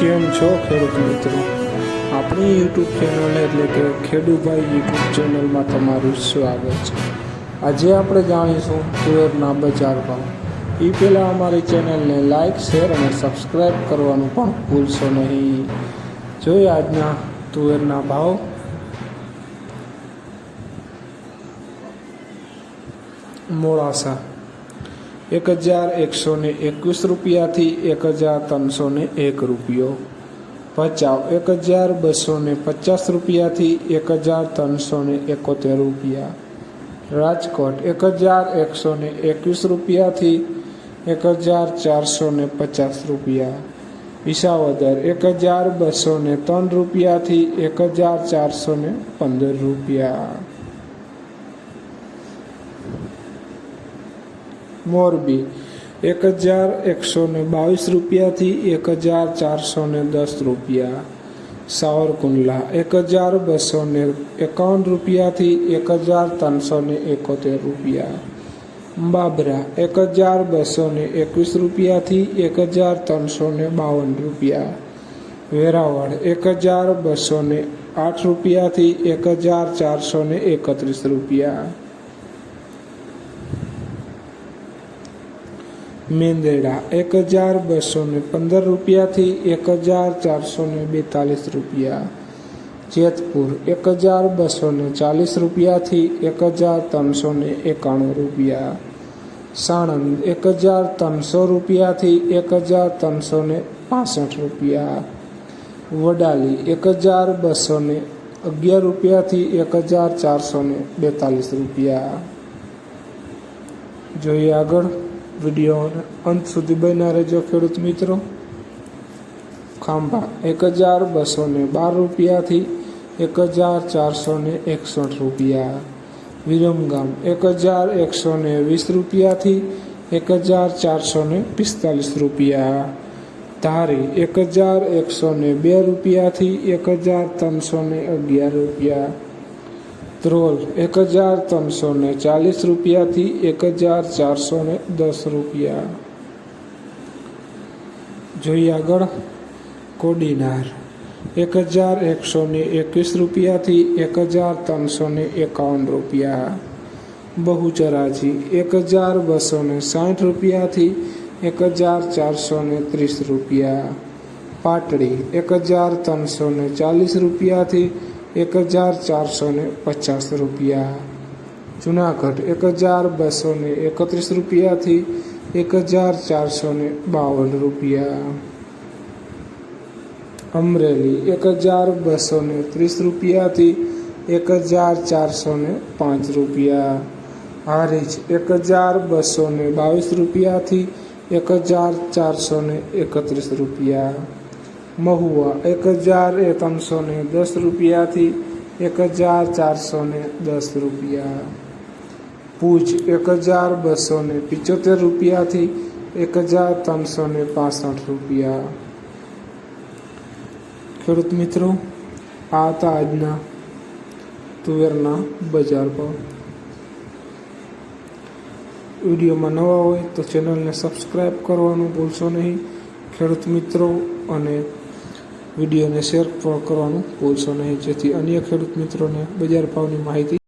કેમ છો ખેડૂત મિત્રો? આપણી યુટ્યુબ ચેનલ એટલે કે ખેડૂભાઈ યુટ્યુબ ચેનલમાં તમારું સ્વાગત છે. આજે આપણે જાણીશું તુવેરના બજાર ભાવ. એ પહેલાં અમારી ચેનલને લાઇક શેર અને સબસ્ક્રાઈબ કરવાનું પણ ભૂલશો નહીં. જોઈએ આજના તુવેરના ભાવ. મોડાસા. એક હજાર એકસો ને એકવીસ રૂપિયાથી એક હજાર ત્રણસો ને એક રૂપિયો. ભચાઉ એક હજાર બસો ને પચાસ રૂપિયાથી એક હજાર ત્રણસો ને એકોતેર રૂપિયા. રાજકોટ એક હજાર એકસો ને એકવીસ રૂપિયાથી એક હજાર ચારસો ને પચાસ રૂપિયા. વિસાવદર એક હજાર બસો ને ત્રણ રૂપિયાથી એક હજાર ચારસો ને પંદર રૂપિયા. મોરબી. એક હજાર એકસો ને બાવીસ રૂપિયાથી એક હજાર ચારસો ને દસ રૂપિયા. સાવરકુંડલા, એક હજાર બસો ને એકાવન રૂપિયાથી એક હજાર ત્રણસો ને એકોતેર રૂપિયા. બાબરા, એક હજાર બસો ને એકવીસ રૂપિયાથી એક હજાર ત્રણસો ને બાવન રૂપિયા. વેરાવળ, એક હજાર બસો ને આઠ રૂપિયાથી એક હજાર ચારસો ને એકત્રીસ રૂપિયા. મેંદરડા એક હજાર બસો ને પંદર રૂપિયાથી એક હજાર ચારસો ને બેતાલીસ રૂપિયા. જેતપુર એક હજાર બસો ને ચાલીસ રૂપિયાથી એક હજાર ત્રણસો ને એકાણું રૂપિયા. સાણંદ એક હજાર ત્રણસો રૂપિયાથી એક હજાર ત્રણસો ને પાસઠ રૂપિયા. વડાલી એક હજાર બસો ને અગિયાર રૂપિયાથી એક હજાર ચારસો ને બેતાલીસ રૂપિયા. જોઈએ આગળ. વિડીયોને અંત સુધી બન્યા રહેજો ખેડૂત મિત્રો. ખાંભા એક હજાર બસો ને બાર રૂપિયાથી એક હજાર ચારસો ને એકસઠ રૂપિયા. વિરમગામ એક હજાર એકસો ને વીસ રૂપિયાથી એક હજાર ચારસો ને પિસ્તાલીસ રૂપિયા. ધારી એક હજાર એકસો ને બે રૂપિયાથી એક હજાર ત્રણસો ને અગિયાર રૂપિયા. ત્રોલ એક હજાર ત્રણસો ને ચાલીસ રૂપિયાથી એક હજાર ચારસો ને દસ રૂપિયા. જોઈએ આગળ. કોડીનાર. એક હજાર એકસો ને એકવીસ રૂપિયાથી એક હજાર ત્રણસો ને એકાવન રૂપિયા. બહુચરાજી, એક હજાર બસો ને સાઠ રૂપિયાથી એક હજાર ચારસો ને ત્રીસ રૂપિયા. પાટડી, એક હજાર ત્રણસો ને ચાલીસ રૂપિયાથી એક હજાર ચારસો ને પચાસ રૂપિયા. જુનાગઢ એક હજાર બસો ને એકત્રીસ રૂપિયાથી એક હજાર ચારસો ને બાવન રૂપિયા. અમરેલી એક હજાર બસો ને ત્રીસ રૂપિયાથી એક હજાર ચારસો ને પાંચ રૂપિયા. હારીજ એક હજાર બસો ને બાવીસ રૂપિયાથી એક હજાર ચારસો ને એકત્રીસ રૂપિયા. મહુવા એક હજાર એ ત્રણસો ને દસ રૂપિયાથી એક હજાર ચારસો ને દસ રૂપિયા. ભુજ એક હજાર બસો ને પિચોતેર રૂપિયાથી એક હજાર ત્રણસો ને પાસઠ રૂપિયા. ખેડૂત મિત્રો, આ હતા આજના તુવેરના બજાર ભાવ. વિડીયોમાં નવા હોય તો ચેનલને સબસ્ક્રાઈબ કરવાનું ભૂલશો નહીં. ખેડૂત મિત્રો અને વિડીયોને શેર પણ કરવાનું ભૂલશો નહીં. જેથી અન્ય ખેડૂત મિત્રોને બજાર ભાવની માહિતી